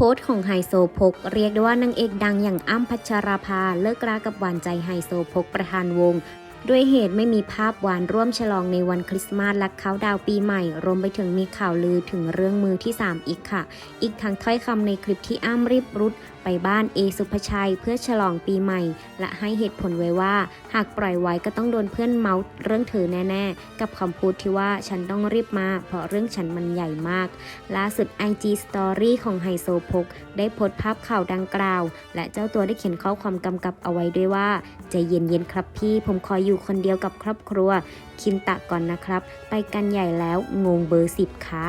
โพสต์ของไฮโซโพกเรียกได้ว่านางเอกดังอย่างอ้ำพัชราภาเลิกรากับหวานใจไฮโซโพกประธานวง ด้วยเหตุไม่มีภาพหวานร่วมฉลองในวันคริสต์มาสและเขาดาวปีใหม่ รวมไปถึงมีข่าวลือถึงเรื่องมือที่ 3 อีกค่ะ อีกทั้งถ้อยคำในคลิปที่อ้ำรีบรุดไปบ้านเอสุภชัย เพื่อฉลองปีใหม่ และให้เหตุผลไว้ว่า หากปล่อยไว้ก็ต้องโดนเพื่อนเมาส์เรื่องเธอแน่ๆ กับคำพูดที่ว่าฉันต้องรีบมา เพราะเรื่องฉันมันใหญ่มาก ล่าสุด IG Story ของไฮโซโพกได้โพสต์ภาพข่าวดังกล่าว และเจ้าตัวได้เขียนข้อความกำกับเอาไว้ด้วยว่าใจเย็นๆครับพี่ ผมขออยู่คนเดียวกับครอบครัว คินตะก่อนนะครับ ไปกันใหญ่แล้วงงเบอร์สิบค่ะ